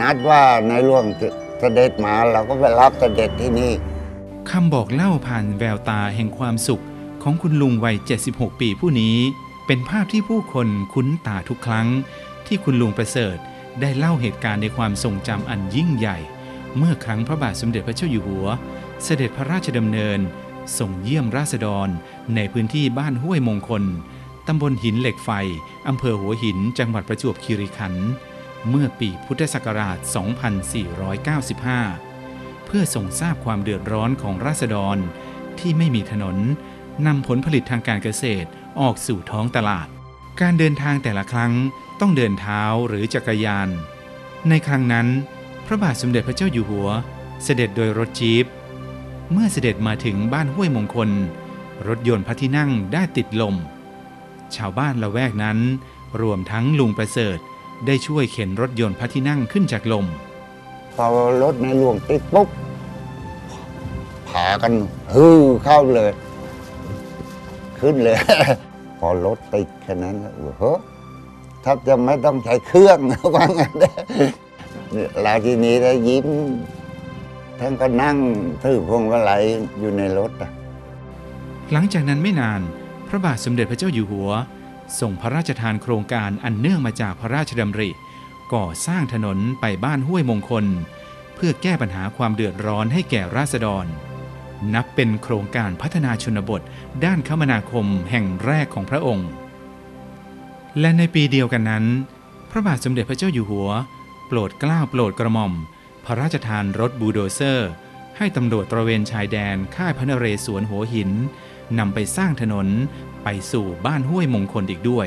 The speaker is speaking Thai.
นัดว่าในหลวงเสด็จมาเราก็ไปรับเสด็จที่นี่คำบอกเล่าผ่านแววตาแห่งความสุขของคุณลุงวัย 76 ปีผู้นี้ เป็นภาพที่ผู้คนคุ้นตาทุกครั้ง ที่คุณลุงประเสริฐได้เล่าเหตุการณ์ในความทรงจำอันยิ่งใหญ่ เมื่อครั้งพระบาทสมเด็จพระเจ้าอยู่หัว เสด็จพระราชดำเนินส่งเยี่ยมราษฎร ในพื้นที่บ้านห้วยมงคลตำบลหินเหล็กไฟอำเภอหัวหิน จังหวัดประจวบคีรีขันธ์ เมื่อปีพุทธศักราช 2495 เพื่อส่งทราบความเดือดร้อนของราษฎรที่ไม่มีถนนนำผลผลิตทางการเกษตรออกสู่ท้องตลาด การเดินทางแต่ละครั้งต้องเดินเท้าหรือจักรยาน ในครั้งนั้น พระบาทสมเด็จพระเจ้าอยู่หัว เสด็จโดยรถจี๊ปเมื่อเสด็จมาถึงบ้านห้วยมงคล รถยนต์พระที่นั่งได้ติดลม ชาวบ้านละแวกนั้น รวมทั้งลุงประเสริฐ ได้ช่วยเข็นรถยนต์พระที่นั่งขึ้นจากลม พอรถในหลวงติดปุ๊บผากันฮือเข้าเลย ขึ้นเลย พอรถติดแค่นั้นโอ้โหถ้าจะไม่ต้องใช้เครื่องว่างั้นเนี่ยเราทีนี้ได้ยิ้มท่านก็นั่งถือพวงมาลัยอยู่ในรถอะหลังจากนั้นไม่นาน พระบาทสมเด็จพระเจ้าอยู่หัว ส่งพระราชทานโครงการอันเนื่องมาจากพระราชดำริ ก่อสร้างถนนไปบ้านห้วยมงคล เพื่อแก้ปัญหาความเดือดร้อนให้แก่ราษฎร นับเป็นโครงการพัฒนาชนบท ด้านคมนาคมแห่งแรกของพระองค์ และในปีเดียวกันนั้น พระบาทสมเด็จพระเจ้าอยู่หัว โปรดเกล้าโปรดกระหม่อม พระราชทานรถบูโดเซอร์ ให้ตำรวจตระเวนชายแดนค่ายพระนเรศวรหัวหิน นำไปสร้างถนนไปสู่บ้านห้วยมงคลอีกด้วย